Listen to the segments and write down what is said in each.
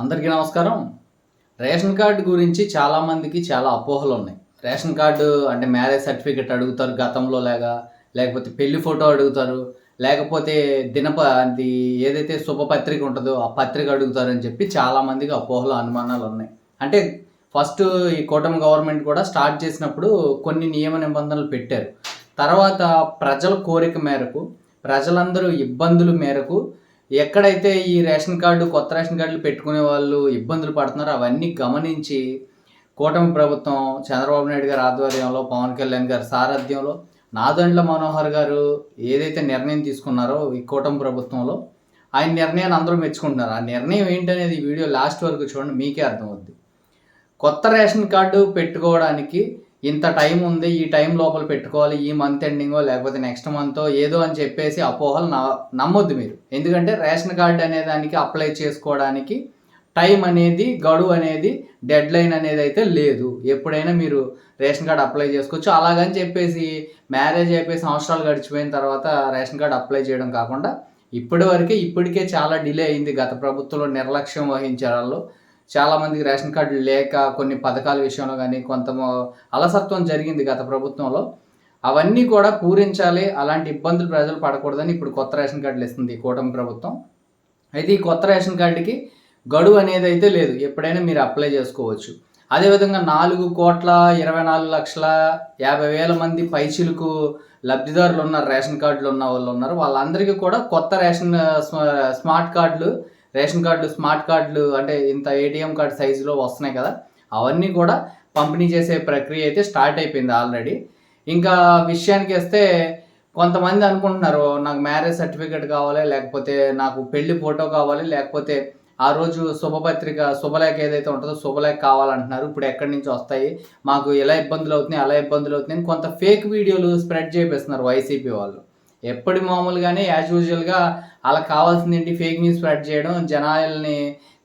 అందరికీ నమస్కారం. Ration card గురించి చాలామందికి చాలా అపోహలు ఉన్నాయి. రేషన్ కార్డు అంటే మ్యారేజ్ సర్టిఫికెట్ అడుగుతారు గతంలో లేగా లేకపోతే పెళ్ళి ఫోటో అడుగుతారు లేకపోతే దినప అది ఏదైతే శుభపత్రిక ఉంటుందో ఆ పత్రిక అడుగుతారని చెప్పి చాలామందికి అపోహలు అనుమానాలు ఉన్నాయి. అంటే ఫస్ట్ ఈ కూటమి గవర్నమెంట్ కూడా స్టార్ట్ చేసినప్పుడు కొన్ని నియమ నిబంధనలు పెట్టారు. తర్వాత ప్రజల కోరిక మేరకు ప్రజలందరూ ఇబ్బందుల మేరకు ఎక్కడైతే ఈ రేషన్ కార్డు కొత్త రేషన్ కార్డులు పెట్టుకునే వాళ్ళు ఇబ్బందులు పడుతున్నారో అవన్నీ గమనించి కూటమి ప్రభుత్వం చంద్రబాబు నాయుడు గారి ఆధ్వర్యంలో పవన్ కళ్యాణ్ గారి సారథ్యంలో నాదండ్ల మనోహర్ గారు ఏదైతే నిర్ణయం తీసుకున్నారో ఈ కూటమి ప్రభుత్వంలో ఆయన నిర్ణయాన్ని అందరూ మెచ్చుకుంటున్నారు. ఆ నిర్ణయం ఏంటనేది ఈ వీడియో లాస్ట్ వరకు చూడండి మీకే అర్థమవుద్ది. కొత్త రేషన్ కార్డు పెట్టుకోవడానికి ఇంత టైం ఉంది ఈ టైం లోపల పెట్టుకోవాలి ఈ మంత్ ఎండింగో లేకపోతే నెక్స్ట్ మంతో ఏదో అని చెప్పేసి అపోహలు న- నమ్మొద్దు మీరు. ఎందుకంటే రేషన్ కార్డు అనే దానికి అప్లై చేసుకోవడానికి టైం అనేది గడువు అనేది డెడ్ లైన్ అనేది అయితే లేదు. ఎప్పుడైనా మీరు రేషన్ కార్డు అప్లై చేసుకోవచ్చు. అలాగని చెప్పేసి మ్యారేజ్ అయిపోయి సంవత్సరాలు గడిచిపోయిన తర్వాత రేషన్ కార్డు అప్లై చేయడం కాకుండా ఇప్పటి వరకే ఇప్పటికే చాలా డిలే అయింది గత ప్రభుత్వంలో నిర్లక్ష్యం వహించే చాలామందికి రేషన్ కార్డులు లేక కొన్ని పథకాల విషయంలో కానీ కొంత అలసత్వం జరిగింది గత ప్రభుత్వంలో. అవన్నీ కూడా పూరించాలి అలాంటి ఇబ్బందులు ప్రజలు పడకూడదని ఇప్పుడు కొత్త రేషన్ కార్డులు ఇస్తుంది ఈ కూటమి ప్రభుత్వం. అయితే ఈ కొత్త రేషన్ కార్డుకి గడువు అనేది అయితే లేదు ఎప్పుడైనా మీరు అప్లై చేసుకోవచ్చు. అదేవిధంగా నాలుగు కోట్ల ఇరవై నాలుగు లక్షల యాభై వేల మంది పైచిలకు లబ్ధిదారులు ఉన్నారు రేషన్ కార్డులు ఉన్న వాళ్ళు ఉన్నారు. వాళ్ళందరికీ కూడా కొత్త రేషన్ స్మ- స్మార్ట్ కార్డులు రేషన్ కార్డులు స్మార్ట్ కార్డులు అంటే ఇంత ఏటీఎం కార్డు సైజులో వస్తున్నాయి కదా అవన్నీ కూడా పంపిణీ చేసే ప్రక్రియ అయితే స్టార్ట్ అయిపోయింది ఆల్రెడీ. ఇంకా విషయానికి వస్తే కొంతమంది అనుకుంటున్నారు నాకు మ్యారేజ్ సర్టిఫికేట్ కావాలి లేకపోతే నాకు పెళ్ళి ఫోటో కావాలి లేకపోతే ఆ రోజు శుభపత్రిక శుభలేఖ ఏదైతే ఉంటుందో శుభలేఖ కావాలంటున్నారు ఇప్పుడు ఎక్కడి నుంచి వస్తాయి మాకు ఎలా ఇబ్బందులు అవుతున్నాయి అలా ఇబ్బందులు అవుతున్నాయి కొంత ఫేక్ వీడియోలు స్ప్రెడ్ చేపిస్తున్నారు వైసీపీ వాళ్ళు. ఎప్పటి మామూలుగానే యాజ్ యూజువల్గా అలా కావాల్సింది ఏంటి? ఫేక్ న్యూస్ స్ప్రెడ్ చేయడం జనాల్ని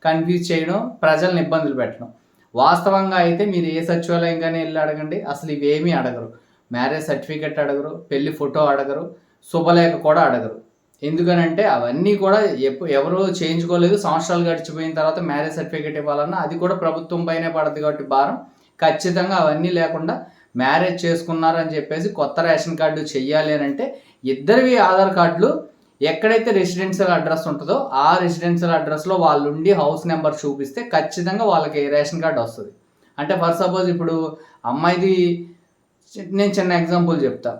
కన్ఫ్యూజ్ చేయడం ప్రజల్ని ఇబ్బందులు పెట్టడం. వాస్తవంగా అయితే మీరు ఏ సచివాలయం కానీ వెళ్ళి అడగండి. అసలు ఇవేమీ అడగరు. మ్యారేజ్ సర్టిఫికెట్ అడగరు పెళ్ళి ఫోటో అడగరు శుభలేఖ కూడా అడగరు. ఎందుకనంటే అవన్నీ కూడా ఎప్పు ఎవరు చేయించుకోలేదు. సంవత్సరాలు గడిచిపోయిన తర్వాత మ్యారేజ్ సర్టిఫికేట్ ఇవ్వాలన్నా అది కూడా ప్రభుత్వం పైనే పడదు కాబట్టి భారం. ఖచ్చితంగా అవన్నీ లేకుండా మ్యారేజ్ చేసుకున్నారని చెప్పేసి కొత్త రేషన్ కార్డు చెయ్యాలి అని అంటే ఇద్దరివి ఆధార్ కార్డులు ఎక్కడైతే రెసిడెన్షియల్ అడ్రస్ ఉంటుందో ఆ రెసిడెన్షియల్ అడ్రస్లో వాళ్ళు ఉండి హౌస్ నెంబర్ చూపిస్తే ఖచ్చితంగా వాళ్ళకి రేషన్ కార్డు వస్తుంది. అంటే ఫర్ సపోజ్ ఇప్పుడు అమ్మాయిది నేను చిన్న ఎగ్జాంపుల్ చెప్తా.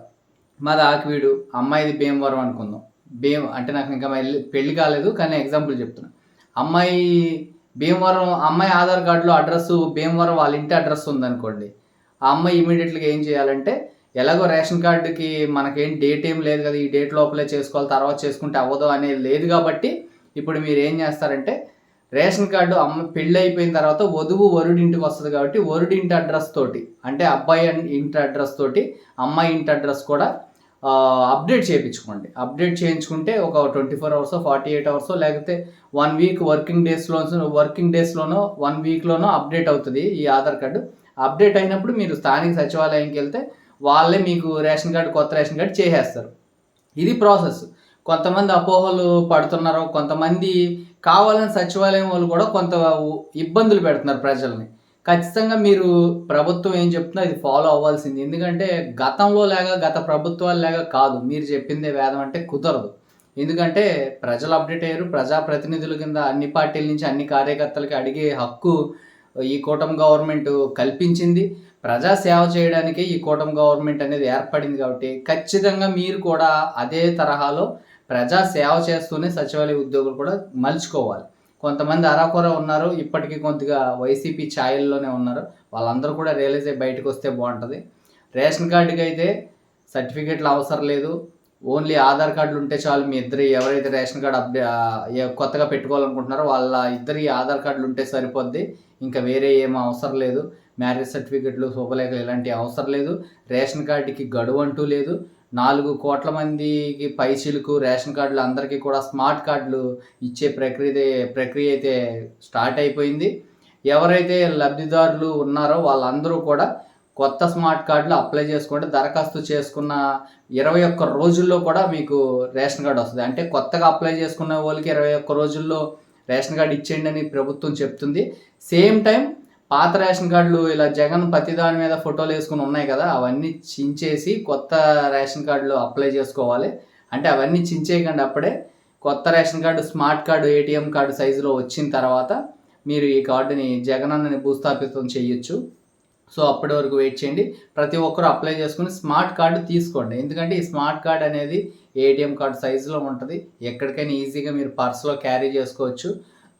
మాది ఆకివీడు అమ్మాయిది భీమవరం అనుకుందాం. భీమ అంటే నాకు ఇంకా పెళ్ళి కాలేదు కానీ ఎగ్జాంపుల్ చెప్తున్నా. అమ్మాయి భీమవరం అమ్మాయి ఆధార్ కార్డులో అడ్రస్ భీమవరం వాళ్ళ ఇంటి అడ్రస్ ఉందనుకోండి ఆ అమ్మాయి ఇమీడియట్గా ఏం చేయాలంటే ఎలాగో రేషన్ కార్డుకి మనకేం డేట్ ఏం లేదు కదా ఈ డేట్ లోపలే చేసుకోవాలి తర్వాత చేసుకుంటే అవ్వదు అనేది లేదు కాబట్టి ఇప్పుడు మీరు ఏం చేస్తారంటే రేషన్ కార్డు అమ్మ పెళ్ళి అయిపోయిన తర్వాత వధువు వరుడి ఇంటికి వస్తుంది కాబట్టి వరుడింటి అడ్రస్ తోటి అంటే అబ్బాయి ఇంటి అడ్రస్ తోటి అమ్మాయి ఇంటి అడ్రస్ కూడా అప్డేట్ చేయించుకోండి. అప్డేట్ చేయించుకుంటే ఒక twenty four hours forty eight hours లేకపోతే వన్ వీక్ వర్కింగ్ డేస్లో వర్కింగ్ డేస్లోనో వన్ వీక్లోనో అప్డేట్ అవుతుంది ఈ ఆధార్ కార్డు. అప్డేట్ అయినప్పుడు మీరు స్థానిక సచివాలయంకి వెళ్తే వాళ్ళే మీకు రేషన్ కార్డు కొత్త రేషన్ కార్డు చేసేస్తారు. ఇది ప్రాసెస్. కొంతమంది అపోహలు పడుతున్నారు కొంతమంది కావాలని సచివాలయం వాళ్ళు కూడా కొంత ఇబ్బందులు పెడుతున్నారు ప్రజల్ని. ఖచ్చితంగా మీరు ప్రభుత్వం ఏం చెప్తుందో అది ఫాలో అవ్వాల్సింది. ఎందుకంటే గతంలో లేగా గత ప్రభుత్వాలు లేగా కాదు. మీరు చెప్పిందే వేదం అంటే కుదరదు. ఎందుకంటే ప్రజలు అప్డేట్ అయ్యారు. ప్రజాప్రతినిధుల కింద అన్ని పార్టీల నుంచి అన్ని కార్యకర్తలకి అడిగే హక్కు ఈ కూటమి గవర్నమెంట్ కల్పించింది. ప్రజా సేవ చేయడానికి ఈ కూటమి గవర్నమెంట్ అనేది ఏర్పడింది కాబట్టి ఖచ్చితంగా మీరు కూడా అదే తరహాలో ప్రజా సేవ చేస్తూనే సచివాలయ ఉద్యోగులు కూడా మలుచుకోవాలి. కొంతమంది అరాకొర ఉన్నారు ఇప్పటికీ కొద్దిగా వైసీపీ ఛాయల్లోనే ఉన్నారు. వాళ్ళందరూ కూడా రియలైజ్ అయ్యి బయటకు వస్తే బాగుంటుంది. రేషన్ కార్డుకి అయితే సర్టిఫికేట్లు అవసరం లేదు. ఓన్లీ ఆధార్ కార్డులు ఉంటే చాలు మీ ఇద్దరు ఎవరైతే రేషన్ కార్డు అప్డే కొత్తగా పెట్టుకోవాలనుకుంటున్నారో వాళ్ళ ఇద్దరి ఆధార్ కార్డులు ఉంటే సరిపోద్ది. ఇంకా వేరే ఏం అవసరం లేదు. మ్యారేజ్ సర్టిఫికెట్లు శుభలేఖలు ఇలాంటివి అవసరం లేదు. రేషన్ కార్డుకి గడువు అంటూ లేదు. నాలుగు కోట్ల మందికి పైసలకు రేషన్ కార్డులు అందరికీ కూడా స్మార్ట్ కార్డులు ఇచ్చే ప్రక్రియ ప్రక్రియ అయితే స్టార్ట్ అయిపోయింది. ఎవరైతే లబ్ధిదారులు ఉన్నారో వాళ్ళందరూ కూడా కొత్త స్మార్ట్ కార్డులు అప్లై చేసుకోండి దరఖాస్తు చేసుకున్న ఇరవై ఒక్క రోజుల్లో కూడా మీకు రేషన్ కార్డు వస్తుంది. అంటే కొత్తగా అప్లై చేసుకున్న వాళ్ళకి ఇరవై ఒక్క రోజుల్లో రేషన్ కార్డు ఇచ్చేయండి అని ప్రభుత్వం చెప్తుంది. సేమ్ టైం పాత రేషన్ కార్డులు ఇలా జగన్ ప్రతి దాని మీద ఫోటోలు వేసుకుని ఉన్నాయి కదా అవన్నీ చించేసి కొత్త రేషన్ కార్డులు అప్లై చేసుకోవాలి. అంటే అవన్నీ చించేయకండి అప్పుడే. కొత్త ration card smart card ATM card సైజులో వచ్చిన తర్వాత మీరు ఈ కార్డుని జగనన్నని భూస్థాపితం చేయొచ్చు. సో అప్పటి వరకు వెయిట్ చేయండి. ప్రతి ఒక్కరు అప్లై చేసుకుని స్మార్ట్ కార్డు తీసుకోండి. ఎందుకంటే ఈ స్మార్ట్ కార్డ్ అనేది ఏటీఎం కార్డు సైజులో ఉంటుంది. ఎక్కడికైనా ఈజీగా మీరు పర్స్లో క్యారీ చేసుకోవచ్చు.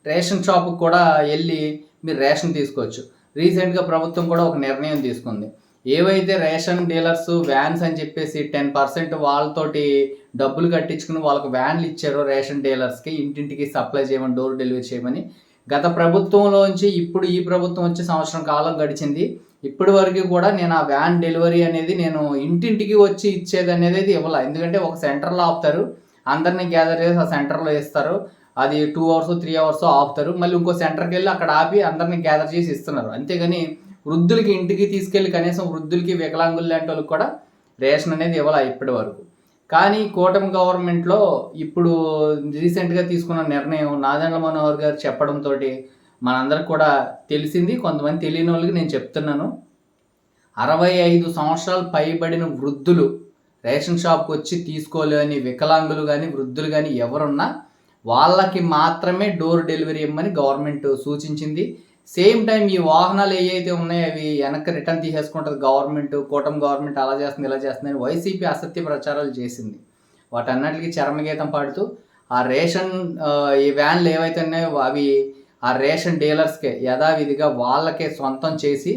రేషన్ షాప్కి కూడా వెళ్ళి మీరు రేషన్ తీసుకోవచ్చు. రీసెంట్గా ప్రభుత్వం కూడా ఒక నిర్ణయం తీసుకుంది. ఏవైతే రేషన్ డీలర్స్ వ్యాన్స్ అని చెప్పేసి టెన్ పర్సెంట్ వాళ్ళతోటి డబ్బులు కట్టించుకుని వాళ్ళకి వ్యాన్లు ఇచ్చారో రేషన్ డీలర్స్కి ఇంటింటికి సప్లై చేయమని డోర్ డెలివరీ చేయమని గత ప్రభుత్వంలోంచి ఇప్పుడు ఈ ప్రభుత్వం వచ్చి సంవత్సరం కాలం గడిచింది. ఇప్పటి వరకు కూడా నేను ఆ వ్యాన్ డెలివరీ అనేది నేను ఇంటింటికి వచ్చి ఇచ్చేది అనేది ఇవ్వాల. ఎందుకంటే ఒక సెంటర్లో ఆపుతారు. అందరినీ గ్యాదర్ చేసి ఆ సెంటర్లో ఇస్తారు అది టూ అవర్స్ త్రీ అవర్స్ ఆపుతారు. మళ్ళీ ఇంకో సెంటర్కి వెళ్ళి అక్కడ ఆపి అందరినీ గ్యాదర్ చేసి ఇస్తున్నారు. అంతేగాని వృద్ధులకి ఇంటికి తీసుకెళ్ళి కనీసం వృద్ధులకి వికలాంగులు లాంటి వాళ్ళకి కూడా రేషన్ అనేది ఇవ్వాలి ఇప్పటి వరకు. కానీ కూటమి గవర్నమెంట్లో ఇప్పుడు రీసెంట్గా తీసుకున్న నిర్ణయం నాదండ్ల మనోహర్ గారు చెప్పడంతో మనందరికి కూడా తెలిసింది. కొంతమంది తెలియని వాళ్ళకి నేను చెప్తున్నాను. అరవై ఐదు సంవత్సరాలు పైబడిన వృద్ధులు రేషన్ షాప్కి వచ్చి తీసుకోలేని వికలాంగులు కానీ వృద్ధులు కానీ ఎవరున్నా వాళ్ళకి మాత్రమే డోర్ డెలివరీ ఇవ్వమని గవర్నమెంట్ సూచించింది. సేమ్ టైం ఈ వాహనాలు ఏవైతే ఉన్నాయో అవి వెనక్కి రిటర్న్ తీసేసుకుంటుంది గవర్నమెంట్ కూటమి గవర్నమెంట్ అలా చేస్తుంది ఇలా చేస్తుంది వైసీపీ అసత్య ప్రచారాలు చేసింది. వాటన్నిటికీ చరమగీతం పాడుతూ ఆ రేషన్ ఈ వ్యాన్లు ఏవైతే ఉన్నాయో అవి ఆ రేషన్ డీలర్స్కే యథావిధిగా వాళ్ళకే సొంతం చేసి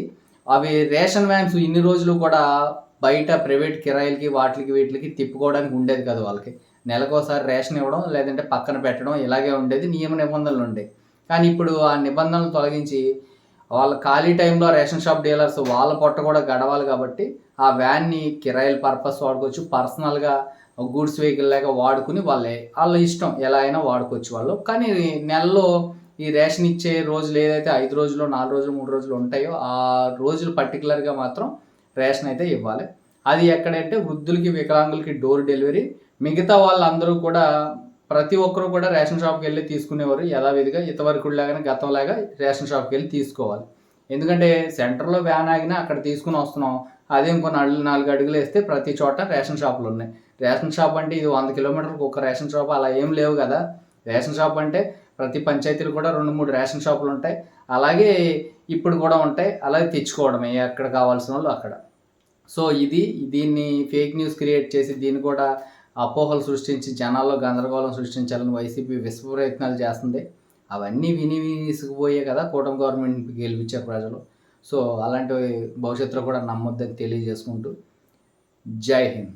అవి రేషన్ వ్యాన్స్ ఇన్ని రోజులు కూడా బయట ప్రైవేట్ కిరాయిలకి వాటికి వీటికి తిప్పుకోవడానికి ఉండేది కదా వాళ్ళకి. నెలకోసారి రేషన్ ఇవ్వడం లేదంటే పక్కన పెట్టడం ఇలాగే ఉండేది నియమ నిబంధనలు ఉండేవి. కానీ ఇప్పుడు ఆ నిబంధనలు తొలగించి వాళ్ళ ఖాళీ టైంలో రేషన్ షాప్ డీలర్స్ వాళ్ళ పొట్ట కూడా గడవాలి కాబట్టి ఆ వ్యాన్ని కిరాయిల పర్పస్ వాడుకోవచ్చు పర్సనల్గా గూడ్స్ వెహికల్ లాగా వాడుకుని వాళ్ళే వాళ్ళ ఇష్టం ఎలా అయినా వాడుకోవచ్చు వాళ్ళు. కానీ నెలలో ఈ రేషన్ ఇచ్చే రోజులు ఏదైతే ఐదు రోజులు నాలుగు రోజులు మూడు రోజులు ఉంటాయో ఆ రోజులు పర్టికులర్గా మాత్రం రేషన్ అయితే ఇవ్వాలి. అది ఎక్కడంటే వృద్ధులకి వికలాంగులకి డోర్ డెలివరీ. మిగతా వాళ్ళందరూ కూడా ప్రతి ఒక్కరు కూడా రేషన్ షాప్కి వెళ్ళి తీసుకునేవారు. యథావిధిగా ఇంతవరకు లాగానే గతంలాగా రేషన్ షాప్కి వెళ్ళి తీసుకోవాలి. ఎందుకంటే సెంటర్లో వ్యాన్ ఆగినా అక్కడ తీసుకుని వస్తున్నాం. అదే ఇంకో నాలుగు నాలుగు అడుగులు వేస్తే ప్రతి చోట రేషన్ షాపులు ఉన్నాయి. రేషన్ షాప్ అంటే ఇది వంద కిలోమీటర్లకు ఒక రేషన్ షాప్ అలా ఏం లేవు కదా. రేషన్ షాప్ అంటే ప్రతి పంచాయతీలు కూడా రెండు మూడు రేషన్ షాపులు ఉంటాయి. అలాగే ఇప్పుడు కూడా ఉంటాయి. అలాగే తెచ్చుకోవడమే ఎక్కడ కావాల్సిన వాళ్ళు అక్కడ. సో ఇది దీన్ని ఫేక్ న్యూస్ క్రియేట్ చేసి దీన్ని కూడా అపోహలు సృష్టించి జనాల్లో గందరగోళం సృష్టించాలని వైసీపీ విశ్వ ప్రయత్నాలు చేస్తుంది. అవన్నీ విని విసిగిపోయే కదా కూటమి గవర్నమెంట్ గెలిపించారు ప్రజలు. సో అలాంటివి భవిష్యత్తులో కూడా నమ్మొద్దని తెలియజేసుకుంటూ జై హింద్.